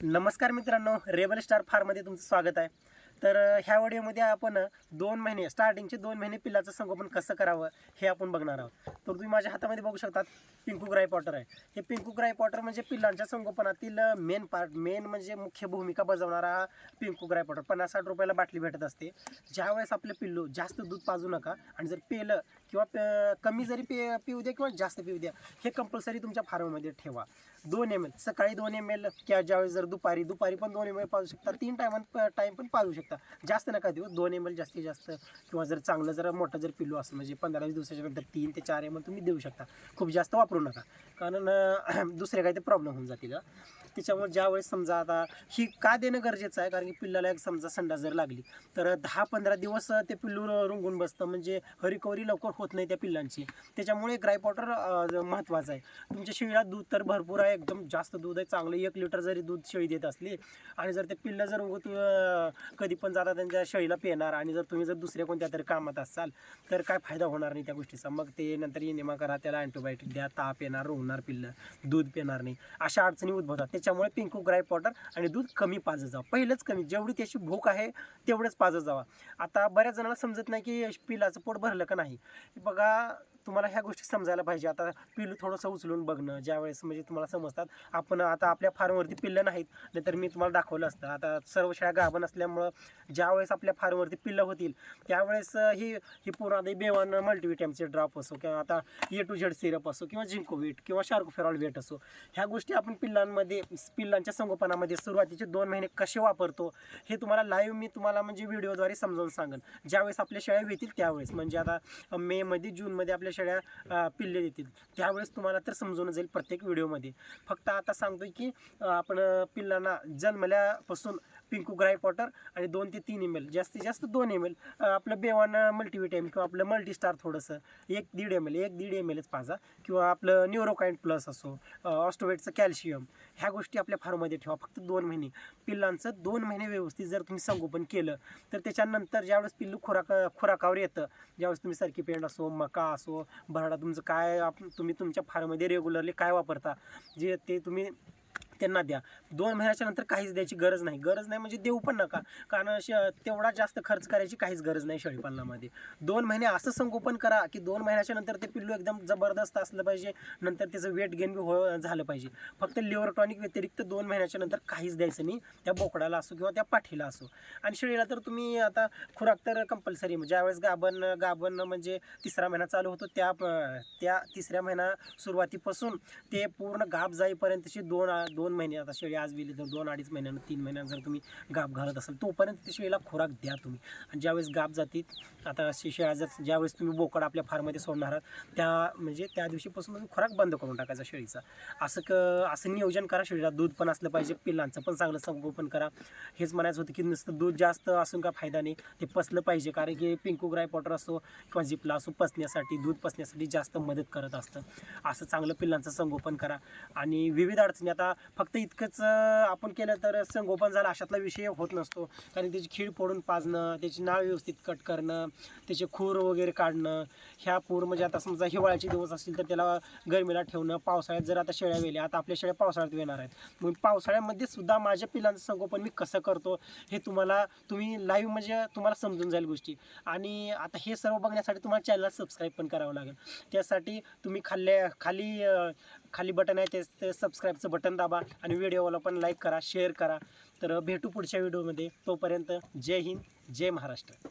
नमस्कार मित्रांनो rebel star फार्ममध्ये तुमचं स्वागत आहे. तर ह्या व्हिडिओमध्ये आपण दोन महिने स्टार्टिंगचे दोन महिने पिल्लाचं संगोपन कसं करावं हे आपण बघणार आहोत. तर तुम्ही माझ्या हातामध्ये बघू शकतात पिंकू ग्राय पॉटर आहे. हे पिंकू ग्राय पॉटर म्हणजे पिल्लांच्या संगोपनातील मेन पार्ट मेन म्हणजे मुख्य भूमिका बजावणारा हा पिंकू ग्राय पॉटर. पन्नास साठ रुपयाला बाटली भेटत असते. ज्यावेळेस आपलं पिल्लू जास्त दूध पाजू नका आणि जर पेलं किंवा प- कमी जरी पे पिऊ द्या किंवा जास्त पिऊ द्या हे कंपल्सरी तुमच्या फार्ममध्ये ठेवा. दोन एम एल सकाळी दोन एम एल किंवा ज्यावेळेस जर दुपारी दुपारी पण दोन एम एल पाजू शकता तीन टायमात टाईम पण पाजू शकता. जास्त नका देऊ दोन एम एल जास्तीत जास्त किंवा जर चांगलं जर मोठं जर पिलो असेल म्हणजे पंधरा वीस दिवसाच्या नंतर तीन ते चार एम एल तुम्ही देऊ शकता. खूप जास्त वापरू नका. कारण दुसरे काही ते प्रॉब्लेम होऊन जातील त्याच्यामुळे ज्यावेळेस समजा आता ही का देणं गरजेचं आहे? कारण की पिल्लाला एक समजा संडास जर लागली तर दहा पंधरा दिवस ते पिल्लू रुंगून बसतं. म्हणजे रिकव्हरी लवकर होत नाही त्या पिल्लांची. त्याच्यामुळे ग्राय पॉटर महत्त्वाचं आहे. तुमच्या शेळीला दूध तर भरपूर आहे. एकदम जास्त दूध आहे. चांगलं एक लिटर जरी दूध शेळी देत असली आणि जर ते पिल्लं जर उगत कधी पण जाता त्यांच्या शेळीला पेणार आणि जर तुम्ही जर दुसऱ्या कोणत्या तरी कामात असाल तर काय फायदा होणार नाही त्या गोष्टीचा. मग ते नंतर इनेमा करा त्याला अँटीबायोटिक द्या. ताप येणार रोवणार पिल्लं. दूध पिणार नाही. अशा अडचणी उद्भवतात. त्याच्यामुळे पिंकू ग्राय पॉटर आणि दूध कमी पाजत जावं. पहिलंच कमी जेवढी त्याची भूक आहे तेवढंच पाजत जावा. आता बऱ्याच जणांना समजत नाही की पिलाचं पोट भरलं का नाही. बघा तुम्हाला ह्या गोष्टी समजायला पाहिजे. आता पिल्लू थोडंसं उचलून बघणं ज्यावेळेस म्हणजे तुम्हाला समजतात. आपण आता आपल्या फार्मवरती पिल्लं नाहीत नाहीतर मी तुम्हाला दाखवलं असतं. आता सर्व शाळा गाभण असल्यामुळं ज्यावेळेस आपल्या फार्मवरती पिल्लं होतील त्यावेळेस ही ही पूर्ण आता बेवान मल्टीविटॅमचे ड्रॉप असो किंवा आता ए टू झेड सिरप असो किंवा जिंकोवीट किंवा शार्कोफेरॉल वेट असो ह्या गोष्टी आपण पिल्लांमध्ये पिल्लांच्या संगोपनामध्ये सुरुवातीचे दोन महिने कसे वापरतो हे तुम्हाला लाईव्ह मी तुम्हाला म्हणजे व्हिडिओद्वारे समजावून सांगेन. ज्यावेळेस आपल्या शाळा येतील त्यावेळेस. म्हणजे आता मेमध्ये जूनमध्ये आपल्या शेळ्या पिल्ले देतील. त्यावेळेस तुम्हाला तर समजून जाईल प्रत्येक व्हिडिओमध्ये. फक्त आता सांगतोय की आपण पिल्लांना जन्मल्यापासून पिंकू ग्राय पॉटर आणि दोन ते तीन एम एल जास्तीत जास्त दोन एम एल. आपलं बेवान मल्टीविटॅमिन किंवा आपलं मल्टीस्टार थोडंसं एक दीड एम एल एक दीड एम एलच पाजा. किंवा आपलं न्यूरोकाइंड प्लस असो ऑस्टोवेटचं कॅल्शियम ह्या गोष्टी आपल्या फार्ममध्ये ठेवा. फक्त दोन महिने. पिल्लांचं दोन महिने व्यवस्थित जर तुम्ही संगोपन केलं तर त्याच्यानंतर ज्यावेळेस पिल्लू खुराक खुराकावर येतं ज्यावेळेस तुम्ही सरकी पेंड असो मका असो बराडा तुमचं काय आप तुम्ही तुमच्या फार्ममध्ये रेग्युलरली काय वापरता जे ते तुम्ही त्यांना द्या. दोन महिन्याच्या नंतर काहीच द्यायची गरज नाही. गरज नाही म्हणजे देऊ पण नका. कारण श तेवढा जास्त खर्च करायची काहीच गरज नाही शेळीपालनामध्ये. दोन महिने असं संगोपन करा की दोन महिन्याच्या नंतर ते पिल्लू एकदम जबरदस्त असलं पाहिजे. नंतर त्याचं वेट गेन बी हो झालं पाहिजे. फक्त लिव्हर टॉनिक व्यतिरिक्त दोन महिन्याच्या नंतर काहीच द्यायचं नाही. त्या बोकडाला असो किंवा त्या पाठीला असो. आणि शेळीला तर तुम्ही आता खुराक तर कंपल्सरी ज्यावेळेस गाभण गाभण म्हणजे तिसरा महिना चालू होतो त्या त्या तिसऱ्या महिना सुरुवातीपासून ते पूर्ण गाभ जाईपर्यंतची दोन दोन दोन महिने आता शेळी आज विली तर दोन अडीच महिन्यानं तीन महिन्यानं जर तुम्ही गाप घालत असाल तोपर्यंत त्या शेळीला खुराक द्या तुम्ही. आणि ज्यावेळेस गाप जातील आता शेळ्या जर ज्यावेळेस तुम्ही बोकड आपल्या फार्ममध्ये सोडणार आहात त्या म्हणजे त्या दिवशीपासून तुम्ही खुराक बंद करून टाकायचा शेळीचा. असं क असं नियोजन करा शेळीला. दूध पण असलं पाहिजे पिल्लांचं पण चांगलं संगोपन करा. हेच म्हणायचं होतं की नुसतं दूध जास्त असून का फायदा नाही ते पसलं पाहिजे. कारण की पिंकू ग्राय पॉटर असो किंवा जिपला असो पसण्यासाठी दूध पसण्यासाठी जास्त मदत करत असतं. असं चांगलं पिल्लांचं संगोपन करा. आणि विविध अडचणी आता फक्त इतकंच आपण केलं तर संगोपन झालं अशातला विषय होत नसतो. कारण त्याची खीळ फोडून पाजणं त्याची नाळ व्यवस्थित कट करणं त्याचे खूर वगैरे काढणं ह्या पूर म्हणजे आता समजा हिवाळ्याचे दिवस असतील तर त्याला गरमीला ठेवणं पावसाळ्यात जर आता शेळ्या वेल्या आता आपल्या शेळ्या पावसाळ्यात येणार आहेत. मग पावसाळ्यामध्ये सुद्धा माझ्या पिलांचं संगोपन मी कसं करतो हे तुम्हाला तुम्ही लाईव्ह म्हणजे तुम्हाला समजून जाईल गोष्टी. आणि आता हे सर्व बघण्यासाठी तुम्हाला चॅनलला सबस्क्राईब पण करावं लागेल. त्यासाठी तुम्ही खाल्ल्या खाली खाली बटन आहे ते ते सबस्क्राईबचं बटन दाबा. आणि व्हिडिओला पण लाईक करा शेअर करा. तर भेटू पुढच्या व्हिडिओमध्ये. तोपर्यंत जय हिंद जय महाराष्ट्र.